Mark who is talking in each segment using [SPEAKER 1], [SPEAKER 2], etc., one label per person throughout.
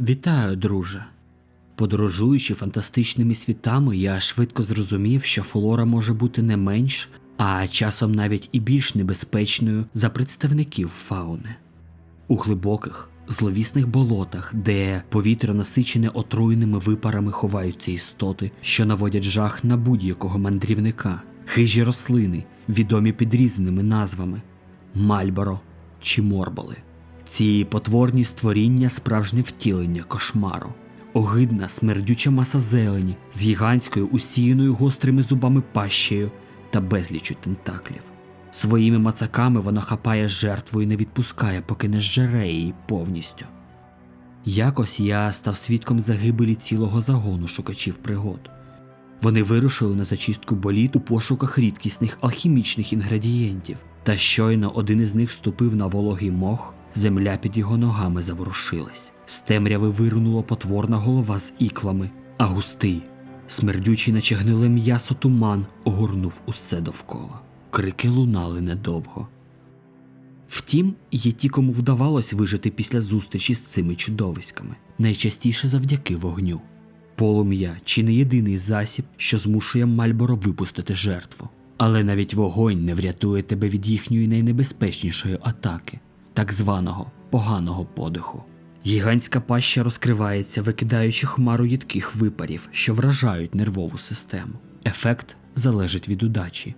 [SPEAKER 1] Вітаю, друже. Подорожуючи фантастичними світами, я швидко зрозумів, що флора може бути не менш, а часом навіть і більш небезпечною за представників фауни. У глибоких, зловісних болотах, де повітря насичене отруєними випарами ховаються істоти, що наводять жах на будь-якого мандрівника, хижі рослини, відомі під різними назвами Мальборо чи Морболи. Ці потворні створіння справжнє втілення кошмару. Огидна смердюча маса зелені з гігантською усіяною гострими зубами пащею та безлічю тентаклів. Своїми мацаками вона хапає жертву і не відпускає, поки не зжере її повністю. Якось я став свідком загибелі цілого загону шукачів пригод. Вони вирушили на зачистку боліт у пошуках рідкісних алхімічних інгредієнтів, та щойно один із них ступив на вологий мох, земля під його ногами заворушилась. З темряви вирунула потворна голова з іклами, а густий, смердючий, наче гниле м'ясо туман, огорнув усе довкола. Крики лунали недовго. Втім, є ті, кому вдавалось вижити після зустрічі з цими чудовиськами, найчастіше завдяки вогню. Полум'я чи не єдиний засіб, що змушує Мальборо випустити жертву. Але навіть вогонь не врятує тебе від їхньої найнебезпечнішої атаки, так званого поганого подиху. Гігантська паща розкривається, викидаючи хмару їдких випарів, що вражають нервову систему. Ефект залежить від удачі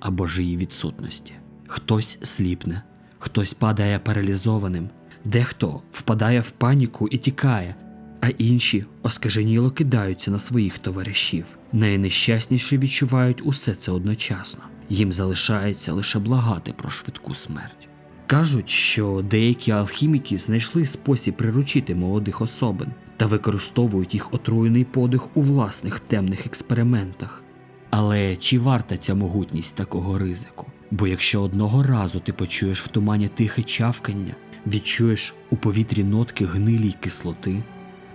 [SPEAKER 1] або ж її відсутності. Хтось сліпне, хтось падає паралізованим, дехто впадає в паніку і тікає, а інші оскаженіло кидаються на своїх товаришів. Найнещасніші відчувають усе це одночасно. Їм залишається лише благати про швидку смерть. Кажуть, що деякі алхіміки знайшли спосіб приручити молодих особин та використовують їх отруєний подих у власних темних експериментах. Але чи варта ця могутність такого ризику? Бо якщо одного разу ти почуєш в тумані тихе чавкання, відчуєш у повітрі нотки гнилі й кислоти,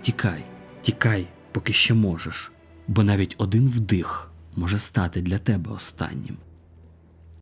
[SPEAKER 1] тікай, тікай, поки ще можеш, бо навіть один вдих може стати для тебе останнім.